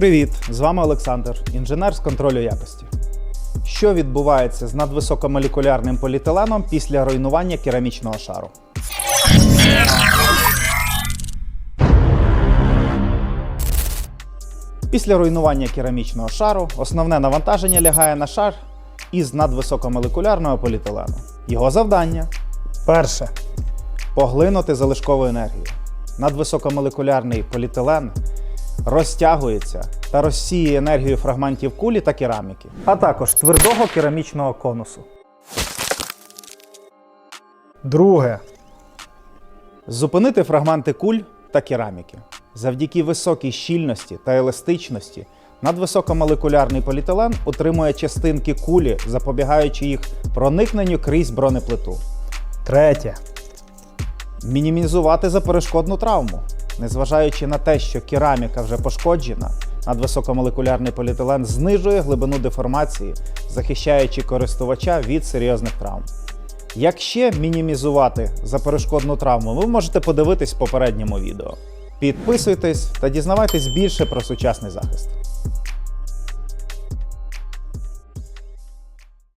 Привіт! З вами Олександр, інженер з контролю якості. Що відбувається з надвисокомолекулярним поліетиленом після руйнування керамічного шару? Після руйнування керамічного шару основне навантаження лягає на шар із надвисокомолекулярного поліетилену. Його завдання Перше. поглинути залишкову енергію. Надвисокомолекулярний поліетилен розтягується та розсіює енергію фрагментів кулі та кераміки, а також твердого керамічного конусу. Друге. Зупинити фрагменти куль та кераміки. Завдяки високій щільності та еластичності надвисокомолекулярний поліетилен утримує частинки кулі, запобігаючи їх проникненню крізь бронеплиту. Третє. Мінімізувати заперешкодну травму. Незважаючи на те, що кераміка вже пошкоджена, надвисокомолекулярний поліетилен знижує глибину деформації, захищаючи користувача від серйозних травм. Як ще мінімізувати заперешкодну травму, ви можете подивитись в попередньому відео. Підписуйтесь та дізнавайтесь більше про сучасний захист.